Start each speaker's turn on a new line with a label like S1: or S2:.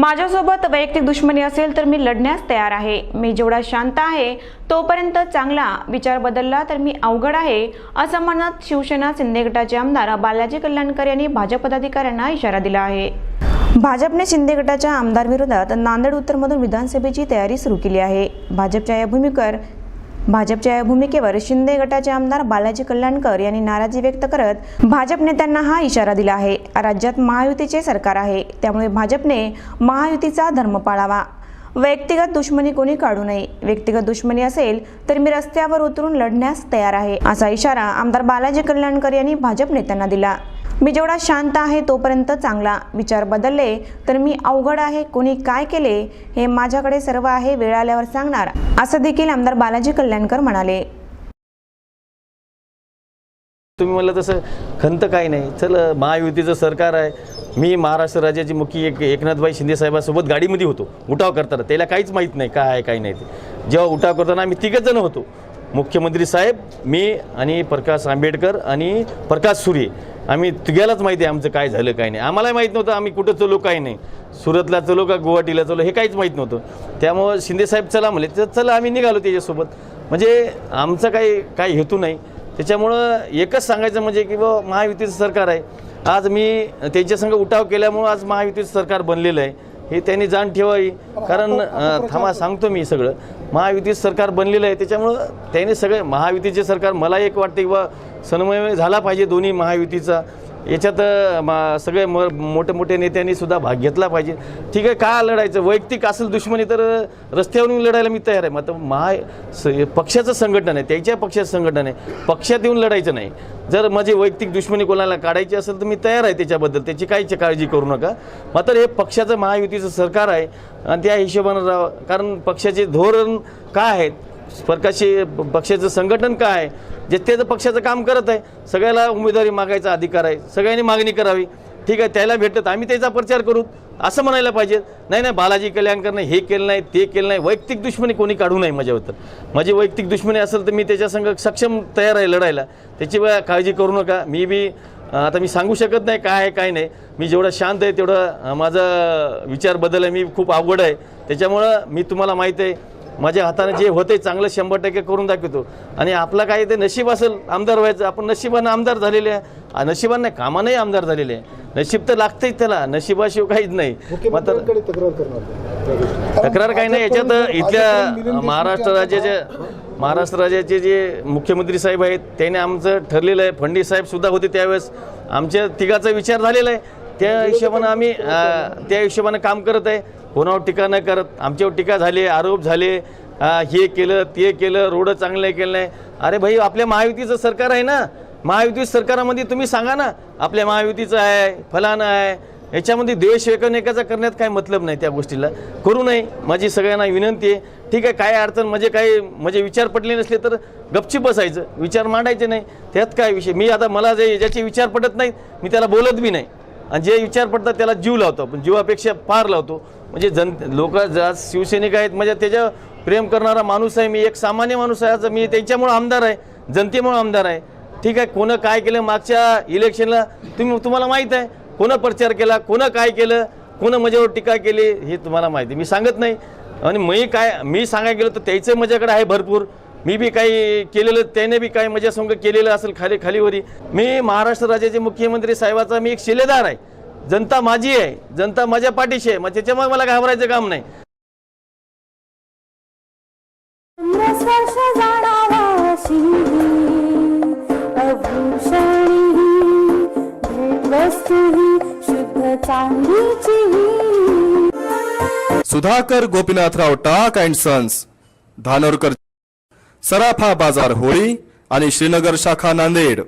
S1: माझ्यासोबत वैयक्तिक दुश्मनी असेल तर मी लढण्यास तयार आहे. मी जेवढा शांत आहे तोपर्यंत चांगला विचार बदलला तर मी अवघड आहे असं म्हणत शिवसेना शिंदे गटाचे आमदार बालाजी कल्याणकर यांनी भाजप पदाधिकाऱ्यांना इशारा दिला आहे. भाजपने शिंदे गटाच्या आमदार विरोधात नांदेड उत्तरमधून विधानसभेची तयारी सुरू केली आहे. भाजपच्या या भूमिकेवर भाजपच्या या भूमिकेवर शिंदे गटाचे आमदार बालाजी कल्याणकर यांनी नाराजी व्यक्त करत भाजप नेत्यांना हा इशारा दिला आहे. राज्यात महायुतीचे सरकार आहे. त्यामुळे भाजपने महायुतीचा धर्म पाळावा. व्यक्तिगत दुश्मनी कोणी काढू नये. व्यक्तिगत दुश्मनी असेल तर मी रस्त्यावर उतरून लढण्यास तयार आहे असा इशारा आमदार बालाजी कल्याणकर यांनी भाजप नेत्यांना दिला. मी जेवढा शांत आहे तोपर्यंत चांगला विचार बदलले तर मी अवघड आहे कोणी काय केले हे माझ्याकडे सर्व आहे वेळ आल्यावर सांगणार असं देखील आमदार बालाजी कल्याणकर म्हणाले.
S2: तुम्ही म्हणलं तसं खंत काही नाही. चल महायुतीचं सरकार आहे. मी महाराष्ट्र राज्याची मुख्य एक एकनाथभाई शिंदे साहेबांसोबत गाडीमध्ये होतो. उठाव करताना. त्याला काहीच माहीत नाही काय आहे काय नाही ते. जेव्हा उठाव करताना आम्ही तिघच जण होतो. मुख्यमंत्री साहेब मी आणि प्रकाश आंबेडकर आणि प्रकाश सूर्य. आम्ही तुग्यालाच माहिती आहे आमचं काय झालं काय नाही. आम्हाला माहीत नव्हतं आम्ही कुठं चलो काय नाही. सुरतला चलो का गुवाहाटीला चलो हे काहीच माहीत नव्हतं. त्यामुळं शिंदेसाहेब चला म्हणले तर चला आम्ही निघालो त्याच्यासोबत. म्हणजे आमचा काही काही हेतू नाही. त्याच्यामुळं एकच सांगायचं म्हणजे की बा महायुतीचं सरकार आहे. आज मी त्यांच्यासंग उठाव केल्यामुळं आज महायुतीचं सरकार बनलेलं आहे. हे त्यांनी जाण ठेवावी. कारण थांबा सांगतो मी सगळं. महायुतीचं सरकार बनलेलं आहे. त्याच्यामुळं त्यांनी सगळे महायुतीचे सरकार मला एक वाटते की बा समन्वय झाला पाहिजे दोन्ही महायुतीचा. याच्यात मा- सगळे म मोठे मोठे नेत्यांनी सुद्धा भाग घेतला पाहिजे. ठीक आहे का लढायचं? वैयक्तिक असेल दुश्मनी तर रस्त्यावरून लढायला मी तयार आहे. मग आता महा स- पक्षाचं संघटन आहे त्याच्या पक्षाचं संघटन आहे. पक्षात येऊन लढायचं नाही. जर माझी वैयक्तिक दुश्मनी कोणाला काढायची असेल तर मी तयार आहे त्याच्याबद्दल. त्याची काहीच काळजी करू नका. मात्र हे पक्षाचं महायुतीचं सरकार आहे आणि त्या हिशोबानं राहावं कारण पक्षाचे धोरण काय आहेत? प्रकाशी पक्षाचं संघटन काय आहे? जे त्याचं पक्षाचं काम करत आहे. सगळ्याला उमेदवारी मागायचा अधिकार आहे. सगळ्यांनी मागणी करावी. ठीक आहे त्याला भेटत आम्ही त्याचा प्रचार करू. असं म्हणायला पाहिजे. नाही नाही बालाजी कल्याणकरनं हे केलं नाही ते केलं नाही. वैयक्तिक दुश्मनी कोणी काढू नये माझ्याबद्दल. माझी वैयक्तिक दुश्मनी असेल तर मी त्याच्यासंग सक्षम तयार आहे लढायला. त्याची काळजी करू नका. मी बी आता मी सांगू शकत नाही काय आहे काय नाही. मी जेवढं शांत आहे तेवढं माझा विचार बदल आहे. मी खूप अवघड आहे. त्याच्यामुळं मी तुम्हाला माहीत आहे माझ्या हाताने जे होते चांगलं शंभर टक्के करून दाखवतो. आणि आपला काय ते नशीब असेल आमदार व्हायचं. आपण नशिबानं आमदार झालेले आहे. नशिबानं नाही कामानंही आमदार झालेले आहे. नशीब तर लागतंच त्याला नशिबाशिवाय काहीच नाही. मात्र
S3: तक्रार
S2: काही नाही याच्यात इथल्या महाराष्ट्र
S3: देशमुख यांचा
S2: राज्याचे महाराष्ट्र राज्याचे जे मुख्यमंत्री साहेब आहेत त्याने आमचं ठरलेलं आहे. फडणवीस साहेब सुद्धा होते त्यावेळेस. आमच्या तिघाचा विचार झालेला आहे. त्या हिशोबानं आम्ही त्या हिशोबानं काम करत आहे. कोणावर टीका नाही करत आमच्यावर टीका झाली आरोप झाले हे केलं ते केलं रोड चांगलं केलं नाही. अरे भाई आपल्या महायुतीचं सरकार आहे ना? महायुती सरकारामध्ये तुम्ही सांगा ना आपल्या महायुतीचं आहे फलानं आहे याच्यामध्ये द्वेष एकमेकाचा करण्यात काय मतलब नाही त्या गोष्टीला. करू नये माझी सगळ्यांना विनंती आहे. ठीक आहे काय अडचण म्हणजे काही म्हणजे विचार पडले नसले तर गपचीप बसायचं. विचार मांडायचे नाही त्यात काय विषय? मी आता मला जे ज्याचे विचार पडत नाहीत मी त्याला बोलत बी नाही. आणि जे विचार पडतात त्याला जीव लावतो. पण जीवापेक्षा फार लावतो. म्हणजे जन लोक जा शिवसैनिक आहेत म्हणजे त्याच्या प्रेम करणारा माणूस आहे मी एक सामान्य माणूस आहे मी त्यांच्यामुळं आमदार आहे जनतेमुळं आमदार आहे. ठीक आहे कोणं काय केलं मागच्या इलेक्शनला तुम्ही तुम्हाला माहीत आहे कोणं प्रचार केला कोणं काय केलं कोणं माझ्यावर टीका केली हे तुम्हाला माहिती मी सांगत नाही. आणि मी काय मी सांगायला गेलो तर त्याचं माझ्याकडे आहे भरपूर. मी बी काही केलेलं त्याने बी काही माझ्यासंग केलेलं असेल खाली खालीवरी. मी महाराष्ट्र राज्याचे मुख्यमंत्री साहेबाचा मी एक शिलेदार आहे. जनता माझी आहे. जनता माझ्या पाठीशी आहे. मग त्याच्यामुळे मला घाबरायचं काम नाही.
S4: सुधाकर गोपीनाथराव टाक अँड सन्स धानोरकर सराफा बाजार होळी आणि श्रीनगर शाखा नांदेड.